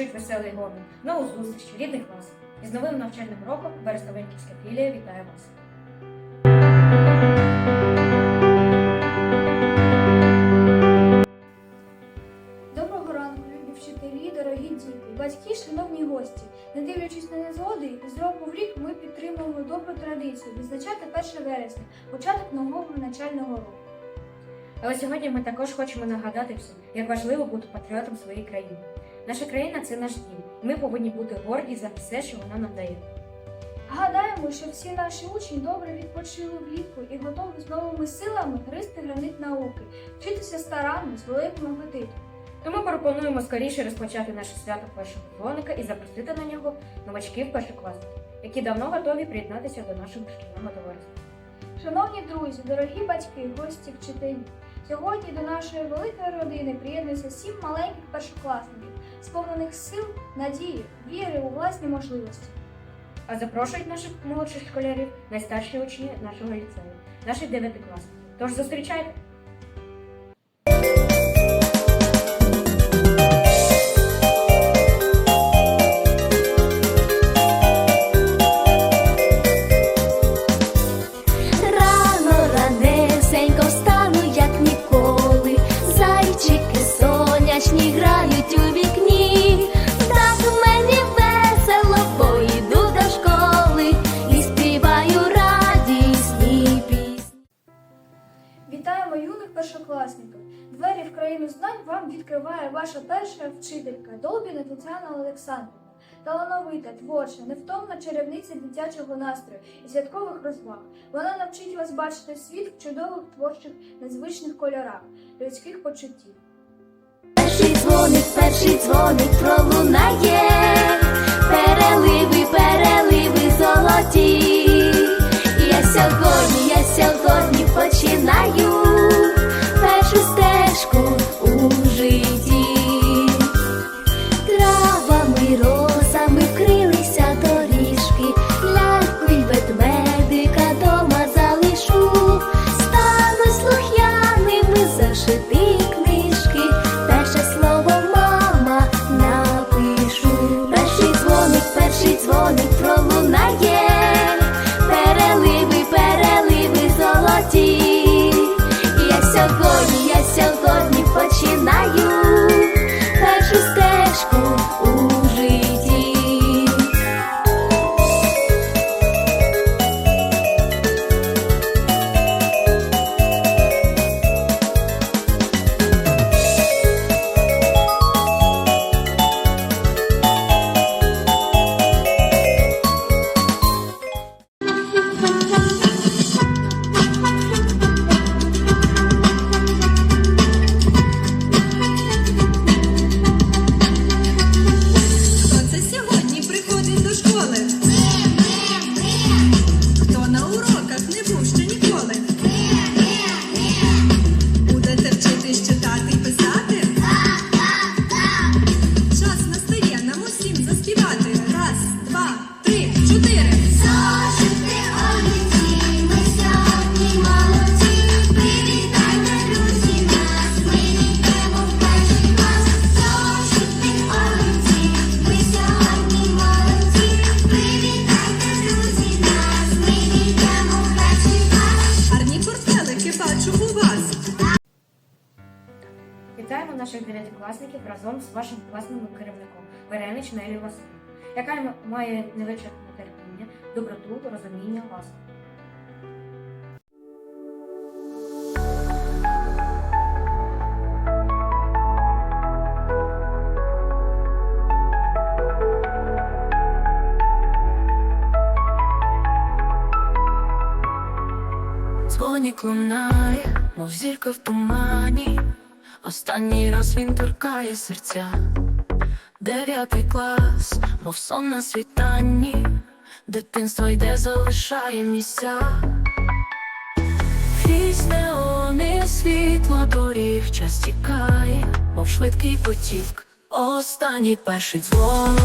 Тільки веселий гомін. Нову зустріч, рідний клас. І з новим навчальним роком Берестовенківська філія вітає вас. Доброго ранку, любі вчителі, дорогі діти, батьки, шановні гості. Не дивлячись на незгоди, з року в рік ми підтримуємо добру традицію відзначати 1 вересня, початок нового навчального року. Але сьогодні ми також хочемо нагадати всім, як важливо бути патріотом своєї країни. Наша країна це наш дім, ми повинні бути горді за все, що вона нам дає. Гадаємо, що всі наші учні добре відпочили влітку і готові з новими силами гристи гранит науки, вчитися старанно, з великим апетитом. Тому пропонуємо скоріше розпочати наше свято першого дзвоника і запросити на нього новачків першокласників, які давно готові приєднатися до нашого шкільного товариства. Шановні друзі, дорогі батьки, гості, вчителі. Сьогодні до нашої великої родини приєднується сім маленьких першокласників, сповнених сил, надії, віри у власні можливості. А запрошують наших молодших школярів найстарші учні нашого ліцею, наші дев'ятикласники. Тож зустрічайте! Країну знань вам відкриває ваша перша вчителька Долбіна Тетяна Олександрівна. Талановита, творча, невтомна чарівниця дитячого настрою і святкових розваг. Вона навчить вас бачити світ в чудових творчих, незвичних кольорах, людських почуттів. Перший дзвоник, перший дзвоник пролунає, переливи, переливи золоті. Я сьогодні, я сьогодні починаю amor. Разом з вашим класним керівником Веренич Нелі Василь, яка має невичерпне терпіння, доброту, розуміння, ласку. Дзвонік лунає, мов зірка в тумані. Останній раз він торкає серця. Дев'ятий клас, мов сон на світанні. Дитинство йде, залишає місця. Крізь неони світло доріг час тікає, мов швидкий потік. Останній перший дзвон.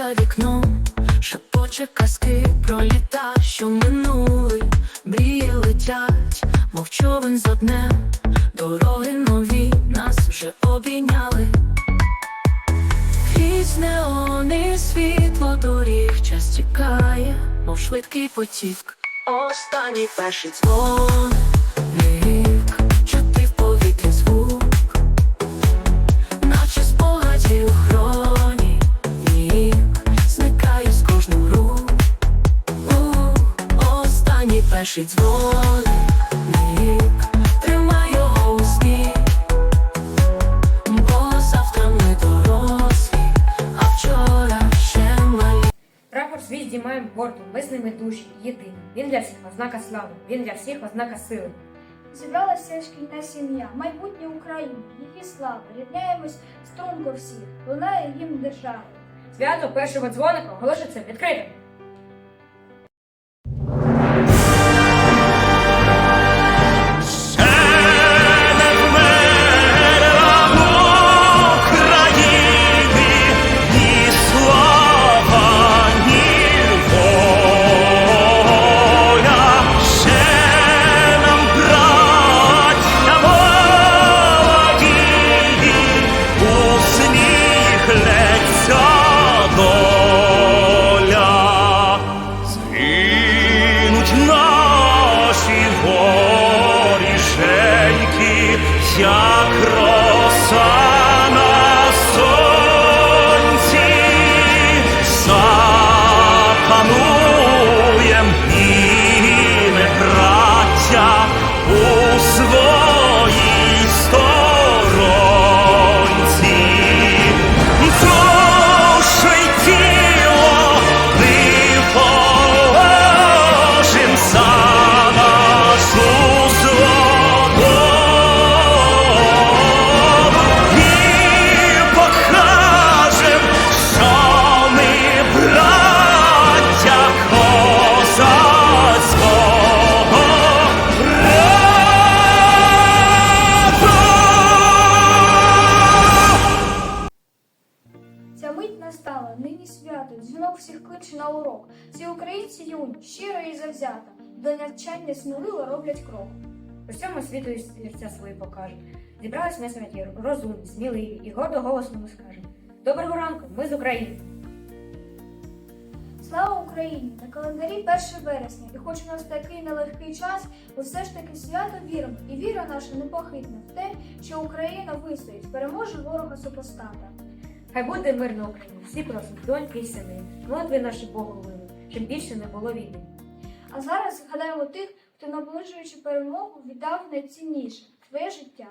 За вікном, шепоче казки про літа, що минули, мрії летять, мов човен за днем, дороги нові нас вже обійняли. Крізь неони світло доріг час тікає, мов швидкий потік. Останній перший дзвон, перший дзвон, тримай його у сні. Бо завтра ми дорослі, а вчора ще малі. Прапор свій здіймаємо бортом, ми з ними душі, єдині. Він для всіх ознака слави, він для всіх ознака сили. Зібралася шкільна сім'я, майбутнє України, її слава, рівняємось струнко всіх, лунає їм держава. Свято першого дзвоника оголошується відкритим. Як Ця мить настала, нині свято, дзвінок всіх кличе на урок. Ці українці юні, щиро і завзято, до навчання сміливо роблять крок. Усьому світу серця свої покажуть. Зібрались ми святі, розумні, сміливі і гордо голосно ми скажемо. Доброго ранку, ми з України. Слава Україні! На календарі 1 вересня, і хоч у нас такий нелегкий час, ми все ж таки свято віримо, і віра наша непохитна в те, що Україна вистоїть, переможе ворога супостата. Хай буде мир на Україні, всі просить, доньки і сини, молитви наші Богу вили, щоб більше не було війни. А зараз згадаємо тих, хто наближуючи перемогу віддав найцінніше своє життя.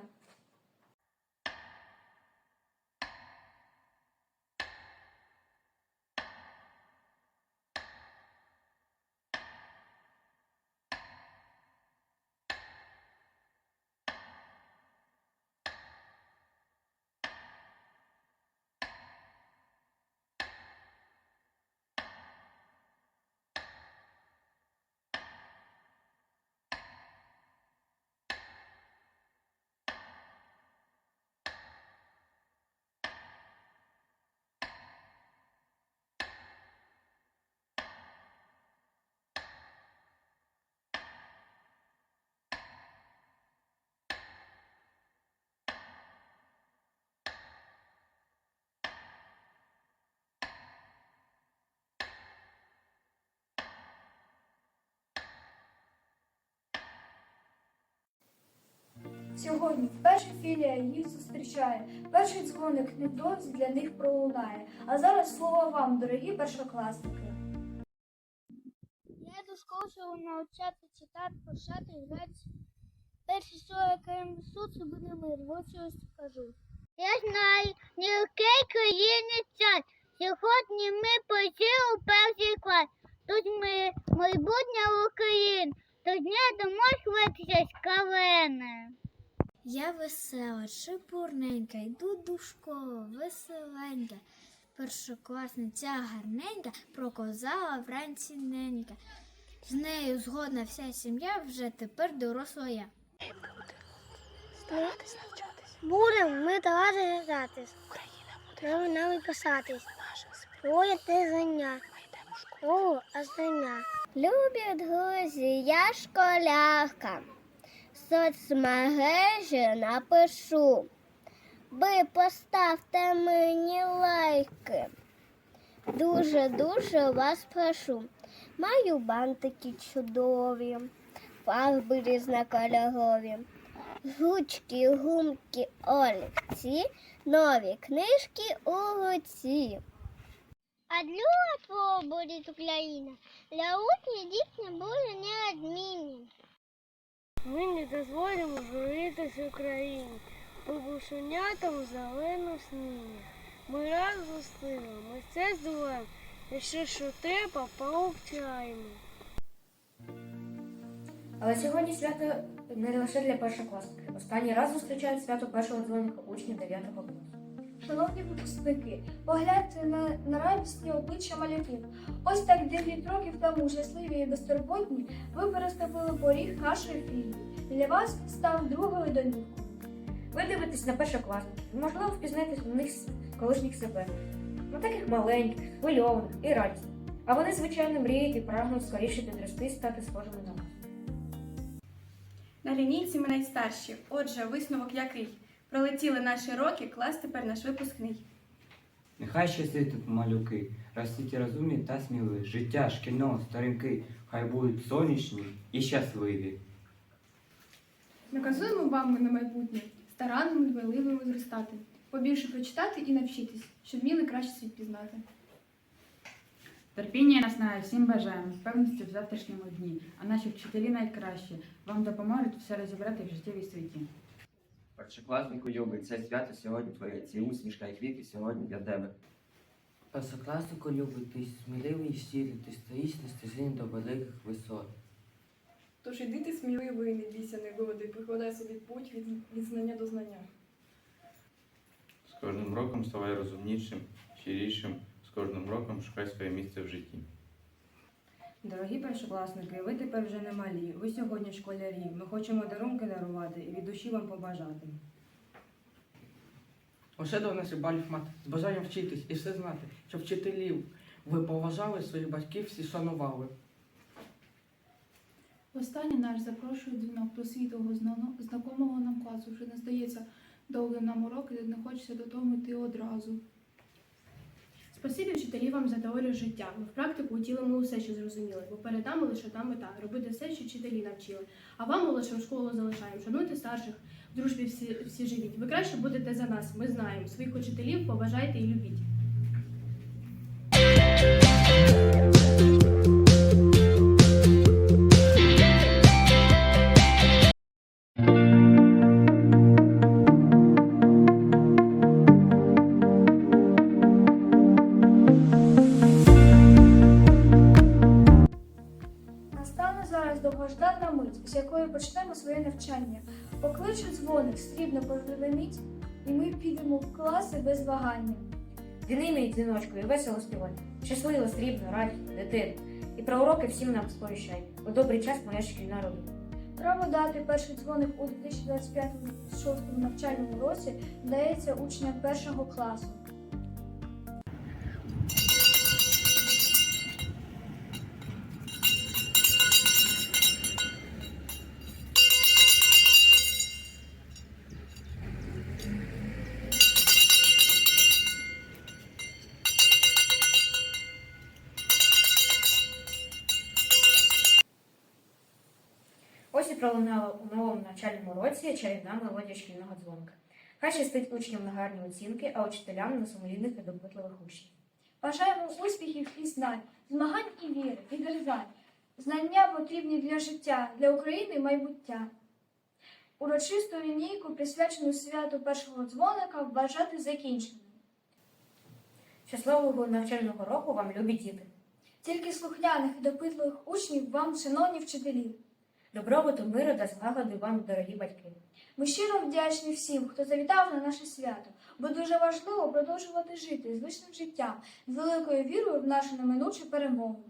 Сьогодні вперше філія їх зустрічає. Перший дзвоник невдовзі для них пролунає. А зараз слово вам, дорогі першокласники. Я до школи, навчати читати, пишати, грати. Перше, що я крім буде мир. Ось що скажу. Я знаю, ні який країни час. Сьогодні ми прийшли у перший клас. Тут ми майбутнє України. Тут не домослитися з калени. Я весела, чепурненька, йду до школи, веселенька. Першокласниця гарненька проковзала вранці ненька. З нею згодна вся сім'я вже тепер доросла я. Будемо ми давати гратись. Україна буде. Нам писатись. Ой, ти заня. О, а заня. Любі друзі, я школярка. Соцмережі напишу. Ви поставте мені лайки. Дуже-дуже вас прошу. Маю бантики чудові, фарби різнокольорові, ручки, гумки, олівці, нові книжки у руці. А для твого буде Україна, для учні дійсно буде неодмінні. Ми не дозволимо журитись Україні, бабусунятам зелену сніні. Ми разом сином, ми все здолаємо, якщо що треба, пообчаємо. Але сьогодні свято не лише для першокласників. Останній раз зустрічають свято першого дзвоника учнів 9 класу. Шановні випускники, погляньте на, на радісні обличчя малюків. Ось так 9 років тому, щасливі і безтурботні, ви переступили поріг нашої філії. Для вас став другою домівкою. Ви дивитесь на першокласників, можливо, впізнаєте в них колишніх себе. Ну таких маленьких, хвильованих і радісних. А вони, звичайно, мріють і прагнуть скоріше підрости і стати схожими на вас. На лінійці ми найстарші. Отже, висновок який? Пролетіли наші роки, клас тепер наш випускний. Нехай щастить тут малюки, ростіть розумні та сміливі. Життя, шкільного, сторінки, хай будуть сонячні і щасливі. Наказуємо вам ми на майбутнє старанними, дбайливими зростати, побільше прочитати і навчитись, щоб вміли краще світ пізнати. Терпіння і наснаги всім бажаємо, впевненості в завтрашньому дні, а наші вчителі найкращі вам допоможуть все розібрати в життєвій світі. Першокласнику любий, це свято сьогодні твоє, ці усмішка і квіти сьогодні для тебе. Першокласнику любий, ти сміливий і щирий, ти стоїш на стежині до великих висот. Тож іди ти сміливий, не бійся негоди, прикладай собі путь від, від знання до знання. З кожним роком ставай розумнішим, щирішим, з кожним роком шукай своє місце в житті. Дорогі першокласники, ви тепер вже не малі. Ви сьогодні школярі. Ми хочемо дарунки дарувати і від душі вам побажати. Усе до нас і балів мати, з бажанням вчитись і все знати, щоб вчителів ви поважали, своїх батьків всі шанували. Останній наш запрошує дзвінок до світлого знано- знакомого нам класу. Вже не здається довгим нам урок, і не хочеться додому йти одразу. Спасибі вчителі вам за теорію життя. Ми в практику утілимо усе, що зрозуміли, бо перед нами лише та мета робити все, що вчителі навчили. А вам молодшим школу залишаємо. Шануйте старших, в дружбі всі, всі живіть. Ви краще будете за нас. Ми знаємо. Своїх учителів поважайте і любіть. В класи без вагання. Дзвіни дзвіночку і весело співай. Щасливо, срібно, радісно, дитину. І про уроки всім нам сповіщай. У добрий час моя шкільна родина. Право дати перший дзвоник у 2025-2026 навчальному році дається учням першого класу. Пролунала у новому навчальному році чарівна мелодія шкільного дзвоника. Хай щастить учням на гарні оцінки, а учителям на сумлінних і допитливих учнів. Бажаємо успіхів і знань, змагань і віри, відрізань. Знання потрібні для життя, для України і майбуття. Урочисту лінійку, присвячену святу першого дзвоника, вважати закінченою. Щасливого навчального року вам, любі діти! Тільки слухняних і допитливих учнів вам, шановні вчителі. Добробуту, миру та злагоди вам, дорогі батьки! Ми щиро вдячні всім, хто завітав на наше свято, бо дуже важливо продовжувати жити звичним життям з великою вірою в нашу неминучу перемогу.